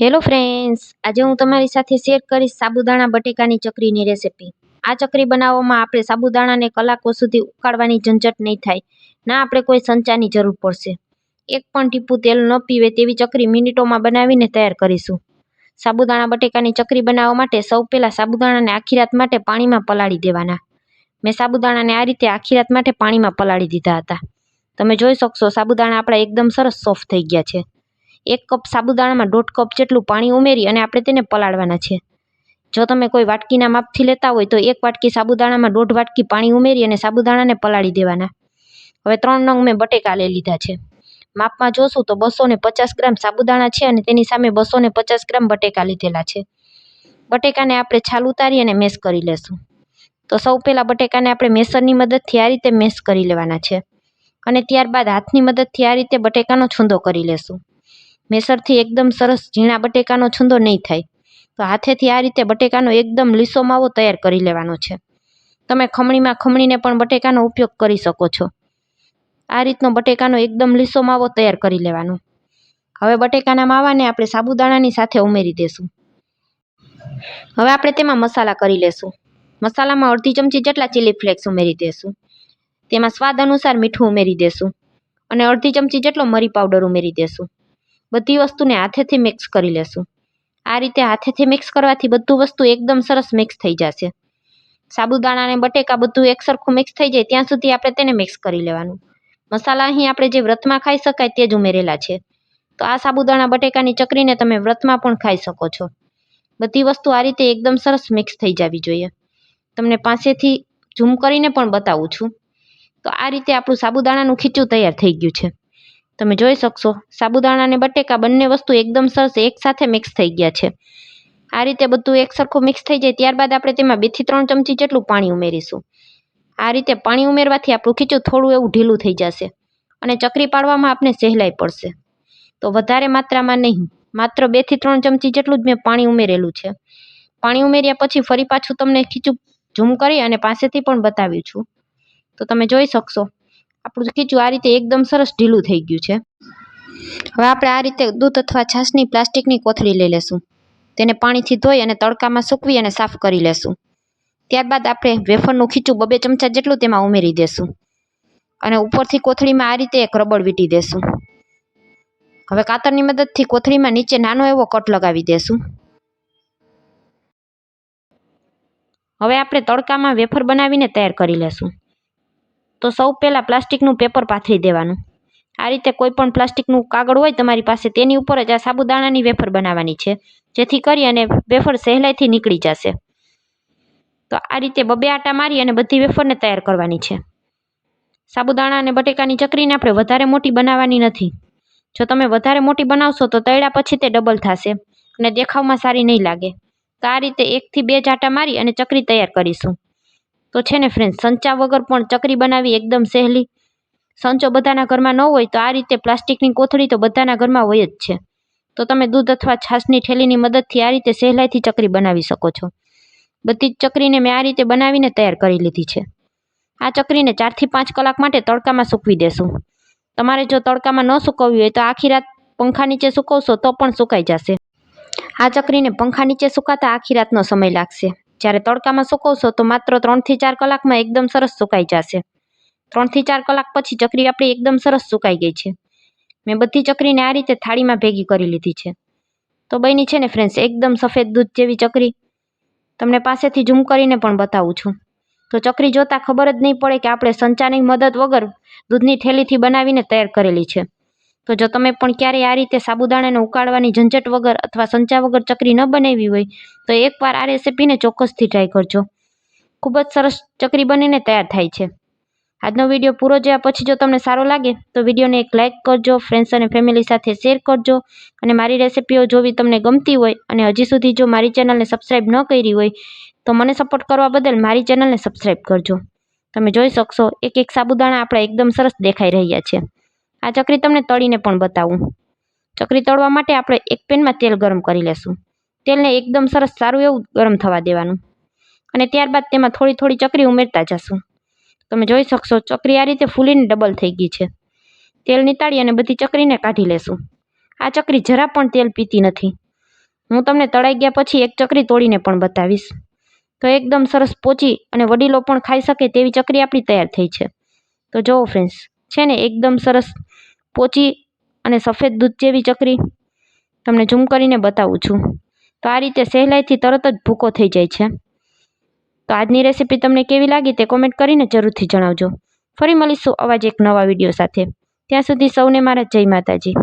Hello friends આજે હું તમારી સાથે શેર કરીશ સાબુદાણા બટેકાની ચકરીની રેસિપી આ ચકરી બનાવવામાં આપણે સાબુદાણાને કલાકો સુધી ઉકાળવાની ઝંઝટ નહીં થાય. ના આપણે કોઈ સંચાની જરૂર પડશે. એક પણ ટીપું તેલ ન પીવે તેવી ચકરી મિનિટોમાં બનાવીને તૈયાર કરીશું. સાબુદાણા બટેકાની ચકરી બનાવવા માટે સૌ પહેલાં સાબુદાણાને આખી રાત માટે પાણીમાં પલાળી દેવાના. મેં સાબુદાણાને આ રીતે આખી રાત માટે પાણીમાં પલાળી દીધા હતા. તમે જોઈ શકશો, સાબુદાણા આપણા એકદમ સરસ સોફ્ટ થઈ ગયા છે. એક કપ સાબુદાણામાં દોઢ કપ જેટલું પાણી ઉમેરી અને આપણે તેને પલાળવાના છે. જો તમે કોઈ વાટકીના માપથી લેતા હોય તો એક વાટકી સાબુદાણામાં દોઢ વાટકી પાણી ઉમેરી અને સાબુદાણાને પલાળી દેવાના. હવે ત્રણ નંગ મેં બટેકા લઈ લીધા છે. માપમાં જોશું તો બસો ને પચાસ ગ્રામ સાબુદાણા છે અને તેની સામે બસો ને પચાસ ગ્રામ બટેકા લીધેલા છે. બટેકાને આપણે છાલ ઉતારી અને મેશ કરી લેશું. તો સૌ પહેલાં બટેકાને આપણે મેસરની મદદથી આ રીતે મેશ કરી લેવાના છે. અને ત્યારબાદ હાથની મદદથી આ રીતે બટેકાનો છૂંદો કરી લેશું. મેસરથી એકદમ સરસ ઝીણા બટેકાનો છૂંદો નહીં થાય. તો હાથેથી આ રીતે બટેકાનો એકદમ લીસો માવો તૈયાર કરી લેવાનો છે. તમે ખમણીમાં ખમણીને પણ બટેકાનો ઉપયોગ કરી શકો છો. આ રીતનો બટેકાનો એકદમ લીસો માવો તૈયાર કરી લેવાનો. હવે બટેકાના માવાને આપણે સાબુદાણાની સાથે ઉમેરી દેશું. હવે આપણે તેમાં મસાલા કરી લેશું. મસાલામાં અડધી ચમચી જેટલા ચીલી ફ્લેક્સ ઉમેરી દેશું. તેમાં સ્વાદ અનુસાર મીઠું ઉમેરી દેશું. અને અડધી ચમચી જેટલો મરી પાવડર ઉમેરી દેશું. બધી વસ્તુને હાથેથી મિક્સ કરી લેશું. આ રીતે હાથેથી મિક્સ કરવાથી બધું વસ્તુ એકદમ સરસ મિક્સ થઈ જશે. સાબુદાણા અને બટેકા બધું એક સરખું મિક્સ થઈ જાય, ત્યાં સુધી આપણે તેને મિક્સ કરી લેવાનું. મસાલા અહીં આપણે જે વ્રતમાં ખાઈ શકાય તે જ ઉમેરેલા છે. તો આ સાબુદાણા, બટેકાની ચકરીને તમે વ્રતમાં પણ ખાઈ શકો છો. બધી વસ્તુ આ રીતે એકદમ સરસ મિક્સ થઈ જવી જોઈએ. તમને પાસેથી ઝૂમ કરીને પણ બતાવું છું. તો આ રીતે આપણું સાબુદાણાનું ખીચું તૈયાર થઈ ગયું છે. તમે જોઈ શકશો, સાબુદાણા અને બટેકા બંને વસ્તુ એકદમ સરસ એકસાથે મિક્સ થઈ ગયા છે. આ રીતે બધું એક સરખું મિક્સ થઈ જાય, ત્યારબાદ આપણે તેમાં બેથી ત્રણ ચમચી જેટલું પાણી ઉમેરીશું. આ રીતે પાણી ઉમેરવાથી આપણું ખીચું થોડું એવું ઢીલું થઈ જશે અને ચકરી પાડવામાં આપણે સહેલાઈ પડશે. તો વધારે માત્રામાં નહીં, માત્ર બેથી ત્રણ ચમચી જેટલું જ મેં પાણી ઉમેરેલું છે. પાણી ઉમેર્યા પછી ફરી પાછું તમને ખીચું ઝૂમ કરી અને પાસેથી પણ બતાવ્યું છું. તો તમે જોઈ શકશો આપણું ખીચું આ રીતે એકદમ સરસ ઢીલું થઈ ગયું છે. હવે આપણે આ રીતે દૂધ અથવા છાશની પ્લાસ્ટિકની કોથળી લઈ લેશું. તેને પાણીથી ધોઈ અને તડકામાં સૂકવી અને સાફ કરી લેશું. ત્યારબાદ આપણે વેફરનું ખીચું બબે ચમચા જેટલું તેમાં ઉમેરી દેશું. અને ઉપરથી કોથળીમાં આ રીતે એક રબડ વીંટી દેશું. હવે કાતરની મદદથી કોથળીમાં નીચે નાનો એવો કટ લગાવી દેશું. હવે આપણે તડકામાં વેફર બનાવીને તૈયાર કરી લેશું. તો સૌ પહેલાં પ્લાસ્ટિકનું પેપર પાથરી દેવાનું. આ રીતે કોઈ પણ પ્લાસ્ટિકનું કાગળ હોય તમારી પાસે, તેની ઉપર જ આ સાબુદાણાની વેફર બનાવવાની છે, જેથી કરી અને વેફર સહેલાઈથી નીકળી જશે. તો આ રીતે બબે આટા મારી અને બધી વેફરને તૈયાર કરવાની છે. સાબુદાણા અને બટેકાની ચકરીને આપણે વધારે મોટી બનાવવાની નથી. જો તમે વધારે મોટી બનાવશો તો તળ્યા પછી તે ડબલ થશે અને દેખાવમાં સારી નહીં લાગે. તો આ રીતે એકથી બે જાટા મારી અને ચકરી તૈયાર કરીશું. તો છે ને ફ્રેન્ડ સંચા વગર પણ ચકરી બનાવી એકદમ સહેલી. સંચો બધાના ઘરમાં ન હોય તો આ રીતે પ્લાસ્ટિકની કોથળી તો બધાના ઘરમાં હોય જ છે. તો તમે દૂધ અથવા છાશની ઠેલીની મદદથી આ રીતે સહેલાઈથી ચકરી બનાવી શકો છો. બધી જ ચકરીને મેં આ રીતે બનાવીને તૈયાર કરી લીધી છે. આ ચકરીને ચારથી પાંચ કલાક માટે તડકામાં સૂકવી દેશું. તમારે જો તડકામાં ન સૂકવવી હોય તો આખી રાત પંખા નીચે સૂકવશો તો પણ સુકાઈ જશે. આ ચકરીને પંખા નીચે સુકાતા આખી રાતનો સમય લાગશે. જ્યારે તડકામાં સુકવશો તો માત્ર ત્રણથી ચાર કલાકમાં એકદમ સરસ સુકાઈ જશે. ત્રણથી ચાર કલાક પછી ચકરી આપણી એકદમ સરસ સુકાઈ ગઈ છે. મેં બધી ચકરીને આ રીતે થાળીમાં ભેગી કરી લીધી છે. તો બની છે ને ફ્રેન્ડ્સ એકદમ સફેદ દૂધ જેવી ચકરી. તમને પાસેથી ઝૂમ કરીને પણ બતાવું છું. તો ચકરી જોતાં ખબર જ નહીં પડે કે આપણે સંચાની મદદ વગર દૂધની થેલીથી બનાવીને તૈયાર કરેલી છે. તો જો તમે પણ ક્યારેય આ રીતે સાબુદાણાને ઉકાળવાની ઝંઝટ વગર અથવા સંચા વગર ચકરી ન બનાવી હોય, તો એકવાર આ રેસીપીને ચોક્કસથી ટ્રાય કરજો. ખૂબ જ સરસ ચકરી બનીને તૈયાર થાય છે. આજનો વીડિયો પૂરો જોયા પછી જો તમને સારો લાગે, તો વિડીયોને એક લાઇક કરજો ફ્રેન્ડ્સ અને ફેમિલી સાથે શેર કરજો અને મારી રેસીપીઓ જોવી તમને ગમતી હોય અને હજી સુધી જો મારી ચેનલને સબસ્ક્રાઈબ ન કરી હોય, તો મને સપોર્ટ કરવા બદલ મારી ચેનલને સબસ્ક્રાઈબ કરજો. તમે જોઈ શકશો, એક એક સાબુદાણા આપણા એકદમ સરસ દેખાઈ રહ્યા છે. આ ચકરી તમને તળીને પણ બતાવું. ચકરી તળવા માટે આપણે એક પેનમાં તેલ ગરમ કરી લેશું. તેલને એકદમ સરસ સારું એવું ગરમ થવા દેવાનું. અને ત્યારબાદ તેમાં થોડી થોડી ચકરી ઉમેરતા જશું. તમે જોઈ શકશો, ચકરી આ રીતે ફૂલીને ડબલ થઈ ગઈ છે. તેલ નીતાળી અને બધી ચકરીને કાઢી લેશું. આ ચકરી જરા પણ તેલ પીતી નથી. હું તમને તળાઈ ગયા પછી એક ચકરી તોડીને પણ બતાવીશ. તો એકદમ સરસ પોચી અને વડીલો પણ ખાઈ શકે તેવી ચકરી આપણી તૈયાર થઈ છે. તો જુઓ ફ્રેન્ડ્સ છે ને એકદમ સરસ પોચી અને સફેદ દૂધ જેવી ચકરી તમને ઝૂમ કરીને બતાવું છું. તો આ રીતે સહેલાઈથી તરત જ ભૂકો થઈ જાય છે. તો આજની રેસીપી તમને કેવી લાગી તે કોમેન્ટ કરીને જરૂરથી જણાવજો. ફરી મળીશું અવાજ એક નવા વીડિયો સાથે. ત્યાં સુધી સૌને મારા જય માતાજી.